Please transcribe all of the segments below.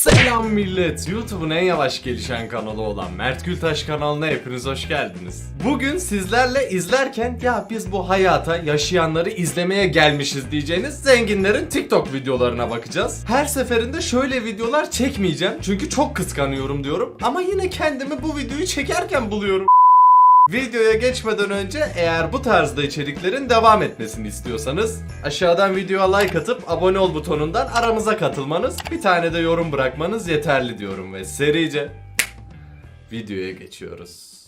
Selam millet. YouTube'un en yavaş gelişen kanalı olan Mert Gültaş kanalına hepiniz hoş geldiniz. Bugün sizlerle izlerken ya biz bu hayata yaşayanları izlemeye gelmişiz diyeceğiniz zenginlerin TikTok videolarına bakacağız. Her seferinde şöyle videolar çekmeyeceğim çünkü çok kıskanıyorum diyorum ama yine kendimi bu videoyu çekerken buluyorum. Videoya geçmeden önce eğer bu tarzda içeriklerin devam etmesini istiyorsanız aşağıdan videoya like atıp abone ol butonundan aramıza katılmanız, bir tane de yorum bırakmanız yeterli diyorum ve serice videoya geçiyoruz.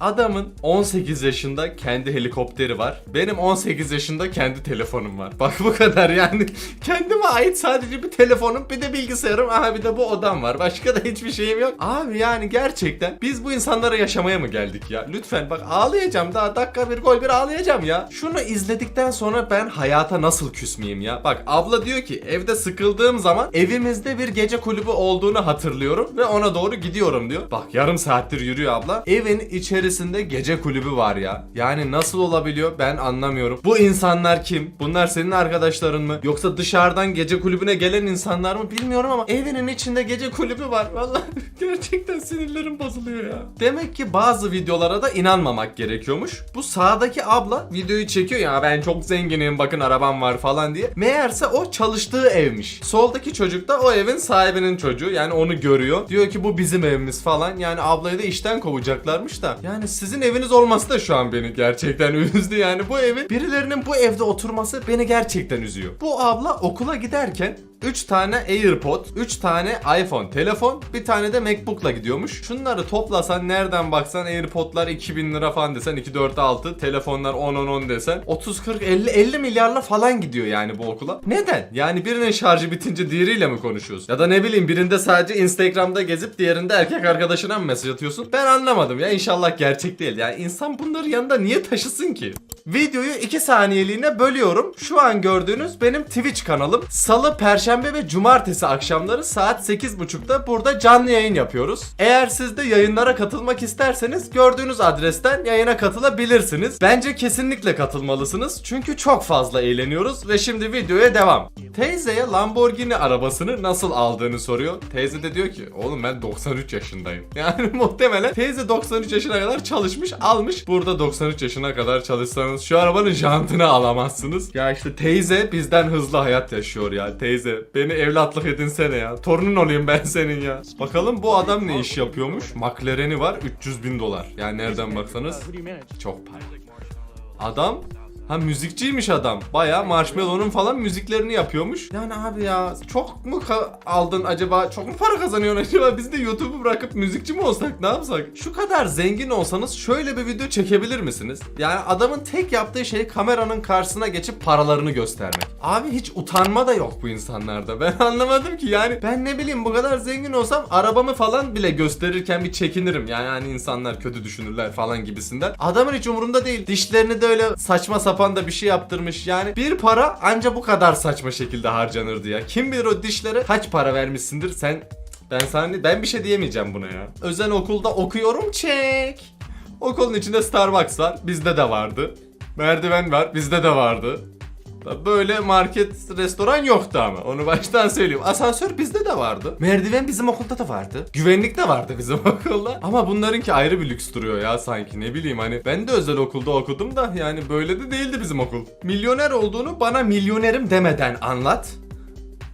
Adamın 18 yaşında kendi helikopteri var. Benim 18 yaşında kendi telefonum var. Bak bu kadar yani. Kendime ait sadece bir telefonum, bir de bilgisayarım, aha bir de bu odam var. Başka da hiçbir şeyim yok. Abi yani gerçekten biz bu insanlara yaşamaya mı geldik ya? Lütfen bak ağlayacağım daha dakika bir gol bir ağlayacağım ya. Şunu izledikten sonra ben hayata nasıl küsmeyeyim ya? Bak abla diyor ki evde sıkıldığım zaman evimizde bir gece kulübü olduğunu hatırlıyorum ve ona doğru gidiyorum diyor. Bak yarım saattir yürüyor abla. Evin içerisinde gece kulübü var ya. Yani nasıl olabiliyor ben anlamıyorum. Bu insanlar kim? Bunlar senin arkadaşların mı? Yoksa dışarıdan gece kulübüne gelen insanlar mı bilmiyorum ama evinin içinde gece kulübü var. Vallahi gerçekten sinirlerim bozuluyor ya. Demek ki bazı videolara da inanmamak gerekiyormuş. Bu sağdaki abla videoyu çekiyor ya ben çok zenginim bakın arabam var falan diye. Meğerse o çalıştığı evmiş. Soldaki çocuk da o evin sahibinin çocuğu. Yani onu görüyor. Diyor ki bu bizim evimiz falan. Yani ablayı da işten kovacaklarmış da. Yani sizin eviniz olması da şu an beni gerçekten üzdü. Yani bu evin birilerinin bu evde oturması beni gerçekten üzüyor. Bu abla okula giderken 3 tane AirPod, 3 tane iPhone telefon, bir tane de MacBook'la gidiyormuş. Şunları toplasan nereden baksan AirPod'lar 2000 lira falan desen 2 4 6, telefonlar 10 10 10 desen 30 40 50 50 milyarla falan gidiyor yani bu okula. Neden? Yani birinin şarjı bitince diğeriyle mi konuşuyoruz? Ya da ne bileyim birinde sadece Instagram'da gezip diğerinde erkek arkadaşına mı mesaj atıyorsun? Ben anlamadım ya inşallah gerçek değil. Yani insan bunları yanında niye taşısın ki? Videoyu 2 saniyeliğine bölüyorum. Şu an gördüğünüz benim Twitch kanalım. Salı, Perşembe ve Cumartesi akşamları saat 8.30'da burada canlı yayın yapıyoruz. Eğer siz de yayınlara katılmak isterseniz gördüğünüz adresten yayına katılabilirsiniz. Bence kesinlikle katılmalısınız. Çünkü çok fazla eğleniyoruz ve şimdi videoya devam. Teyzeye Lamborghini arabasını nasıl aldığını soruyor. Teyze de diyor ki oğlum ben 93 yaşındayım. Yani muhtemelen teyze 93 yaşına kadar çalışmış almış. Burada 93 yaşına kadar çalışsanız şu arabanın jantını alamazsınız. Ya işte teyze bizden hızlı hayat yaşıyor ya. Teyze beni evlatlık edinsene ya. Torunun olayım ben senin ya. Bakalım bu adam ne iş yapıyormuş? McLaren'i var 300 bin dolar. Yani nereden baksanız çok para. Adam Ha müzikçiymiş adam. Baya Marshmallow'un falan müziklerini yapıyormuş. Yani abi ya çok mu aldın acaba? Çok mu para kazanıyorsun acaba? Biz de YouTube'u bırakıp müzikçi mi olsak? Ne yapsak? Şu kadar zengin olsanız şöyle bir video çekebilir misiniz? Yani adamın tek yaptığı şey kameranın karşısına geçip paralarını göstermek. Abi hiç utanma da yok bu insanlarda. Ben anlamadım ki yani ben ne bileyim bu kadar zengin olsam arabamı falan bile gösterirken bir çekinirim. Yani hani insanlar kötü düşünürler falan gibisinden. Adamın hiç umurunda değil. Dişlerini de öyle saçma sapan da bir şey yaptırmış. Yani bir para anca bu kadar saçma şekilde harcanırdı ya. Kim bilir o dişlere kaç para vermişsindir sen ben sana ben bir şey diyemeyeceğim buna ya. Özel okulda okuyorum çek. Okulun içinde Starbucks var. Bizde de vardı. Merdiven var. Bizde de vardı. Böyle market, restoran yoktu ama. Onu baştan söyleyeyim. Asansör bizde de vardı. Merdiven bizim okulda da vardı. Güvenlik de vardı bizim okulda. Ama bunlarınki ayrı bir lüks duruyor ya sanki. Ne bileyim hani. Ben de özel okulda okudum da yani böyle de değildi bizim okul. Milyoner olduğunu bana milyonerim demeden anlat.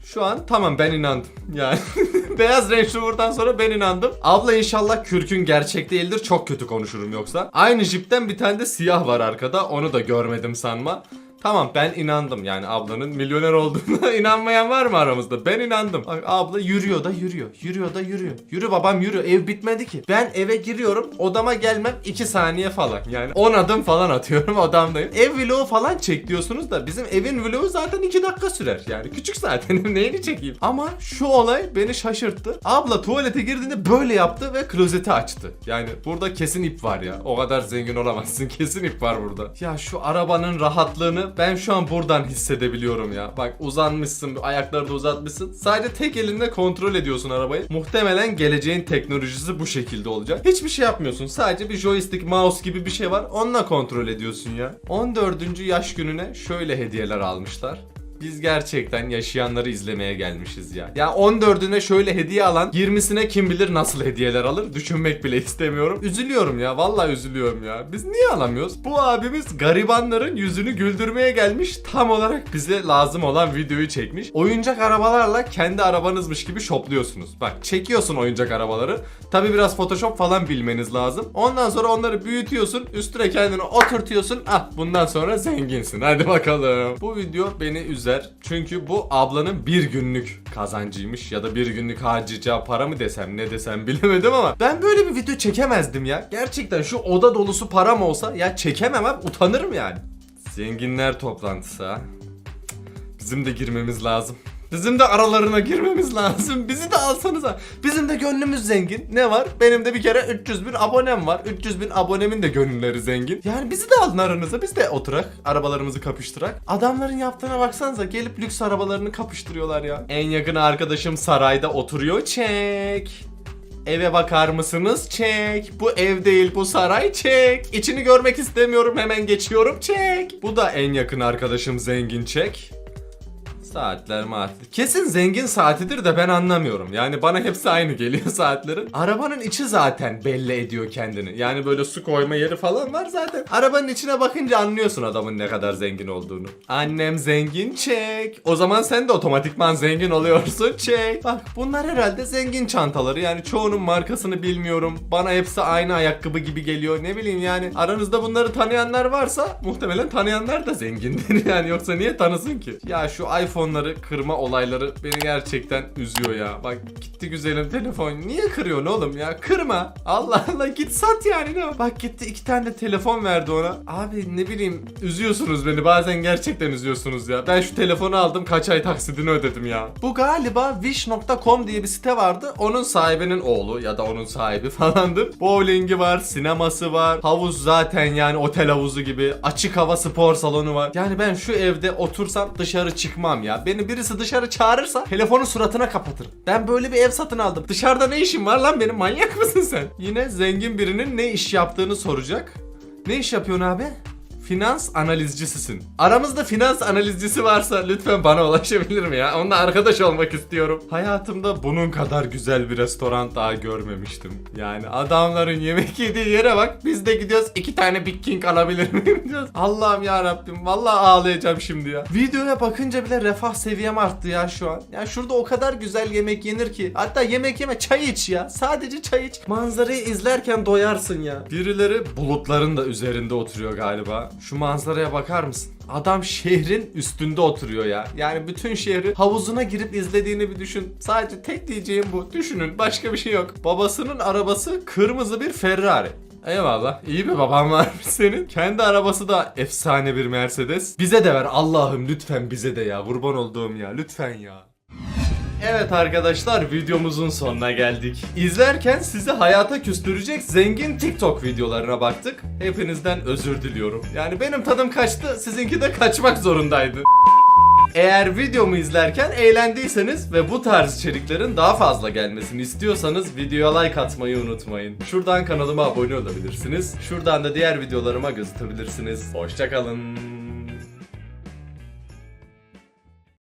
Şu an tamam ben inandım. Yani beyaz Range Rover'dan sonra ben inandım. Abla inşallah kürkün gerçek değildir. Çok kötü konuşurum yoksa. Aynı jipten bir tane de siyah var arkada. Onu da görmedim sanma. Tamam ben inandım yani ablanın milyoner olduğuna inanmayan var mı aramızda? Ben inandım. Bak abla yürüyor da yürüyor. Yürüyor da yürüyor. Yürü babam yürü. Ev bitmedi ki. Ben eve giriyorum. Odama gelmem 2 saniye falan. Yani 10 adım falan atıyorum odamdayım. Ev vlogu falan çek diyorsunuz da bizim evin vlogu zaten 2 dakika sürer. Yani küçük zaten neyini çekeyim. Ama şu olay beni şaşırttı. Abla tuvalete girdiğinde böyle yaptı ve klozeti açtı. Yani burada kesin ip var ya. O kadar zengin olamazsın. Kesin ip var burada. Ya şu arabanın rahatlığını ben şu an buradan hissedebiliyorum ya. Bak uzanmışsın, ayakları da uzatmışsın. Sadece tek elinle kontrol ediyorsun arabayı. Muhtemelen geleceğin teknolojisi bu şekilde olacak. Hiçbir şey yapmıyorsun. Sadece bir joystick, mouse gibi bir şey var. Onunla kontrol ediyorsun ya. 14. yaş gününe şöyle hediyeler almışlar. Biz gerçekten yaşayanları izlemeye gelmişiz ya. Ya 14'üne şöyle hediye alan 20'sine kim bilir nasıl hediyeler alır düşünmek bile istemiyorum. Üzülüyorum ya vallahi üzülüyorum ya. Biz niye alamıyoruz? Bu abimiz garibanların yüzünü güldürmeye gelmiş tam olarak bize lazım olan videoyu çekmiş. Oyuncak arabalarla kendi arabanızmış gibi şopluyorsunuz. Bak çekiyorsun oyuncak arabaları. Tabi biraz photoshop falan bilmeniz lazım. Ondan sonra onları büyütüyorsun. Üstüne kendini oturtuyorsun. Ah bundan sonra zenginsin. Hadi bakalım. Bu video beni üzer. Çünkü bu ablanın bir günlük kazancıymış. Ya da bir günlük harcayacağı para mı desem ne desem bilemedim ama. Ben böyle bir video çekemezdim ya. Gerçekten şu oda dolusu param olsa ya çekememem utanırım yani. Zenginler toplantısı ha. Bizim de girmemiz lazım. Bizim de aralarına girmemiz lazım. Bizi de alsanıza. Bizim de gönlümüz zengin. Ne var? Benim de bir kere 300 bin abonem var. 300 bin abonemin de gönülleri zengin. Yani bizi de alın aranıza. Biz de oturak. Arabalarımızı kapıştırak. Adamların yaptığına baksanıza. Gelip lüks arabalarını kapıştırıyorlar ya. En yakın arkadaşım sarayda oturuyor. Çek. Eve bakar mısınız? Çek. Bu ev değil bu saray. Çek. İçini görmek istemiyorum hemen geçiyorum. Çek. Bu da en yakın arkadaşım zengin çek. Saatler maatler. Kesin zengin saatidir de ben anlamıyorum. Yani bana hepsi aynı geliyor saatlerin. Arabanın içi zaten belli ediyor kendini. Yani böyle su koyma yeri falan var zaten. Arabanın içine bakınca anlıyorsun adamın ne kadar zengin olduğunu. Annem zengin çek. O zaman sen de otomatikman zengin oluyorsun çek. Bak bunlar herhalde zengin çantaları. Yani çoğunun markasını bilmiyorum. Bana hepsi aynı ayakkabı gibi geliyor. Ne bileyim yani aranızda bunları tanıyanlar varsa muhtemelen tanıyanlar da zengindir. Yani yoksa niye tanısın ki? Ya şu iPhone'ları kırma olayları beni gerçekten üzüyor ya. Bak gitti güzelim telefon. Niye kırıyorsun oğlum ya? Kırma. Allah Allah git sat yani ne? Bak gitti iki tane de telefon verdi ona. Abi ne bileyim üzüyorsunuz beni. Bazen gerçekten üzüyorsunuz ya. Ben şu telefonu aldım kaç ay taksidini ödedim ya. Bu galiba wish.com diye bir site vardı. Onun sahibinin oğlu ya da onun sahibi falandı. Bowling'i var, sineması var. Havuz zaten yani otel havuzu gibi. Açık hava spor salonu var. Yani ben şu evde otursam dışarı çıkmam ya. Beni birisi dışarı çağırırsa telefonu suratına kapatırım. Ben böyle bir ev satın aldım. Dışarıda ne işim var lan benim manyak mısın sen? Yine zengin birinin ne iş yaptığını soracak. Ne iş yapıyorsun abi? Finans analizcisisin. Aramızda finans analizcisi varsa lütfen bana ulaşabilir mi ya? Onunla arkadaş olmak istiyorum. Hayatımda bunun kadar güzel bir restoran daha görmemiştim. Yani adamların yemek yediği yere bak. Biz de gidiyoruz iki tane Big King alabilir miyim diyoruz. Allah'ım ya Rabbim. Vallahi ağlayacağım şimdi ya. Videoya bakınca bile refah seviyem arttı ya şu an. Ya şurada o kadar güzel yemek yenir ki. Hatta yemek yeme çay iç ya. Sadece çay iç. Manzarayı izlerken doyarsın ya. Birileri bulutların da üzerinde oturuyor galiba. Şu manzaraya bakar mısın? Adam şehrin üstünde oturuyor ya. Yani bütün şehri havuzuna girip izlediğini bir düşün. Sadece tek diyeceğim bu. Düşünün başka bir şey yok. Babasının arabası kırmızı bir Ferrari. Eyvallah. İyi bir baban varmış senin. Kendi arabası da efsane bir Mercedes. Bize de ver Allah'ım lütfen bize de ya. Kurban olduğum ya. Lütfen ya. Evet arkadaşlar videomuzun sonuna geldik. İzlerken sizi hayata küstürecek zengin TikTok videolarına baktık. Hepinizden özür diliyorum. Yani benim tadım kaçtı, sizinki de kaçmak zorundaydı. Eğer videomu izlerken eğlendiyseniz ve bu tarz içeriklerin daha fazla gelmesini istiyorsanız videoya like atmayı unutmayın. Şuradan kanalıma abone olabilirsiniz. Şuradan da diğer videolarıma göz atabilirsiniz. Hoşçakalın.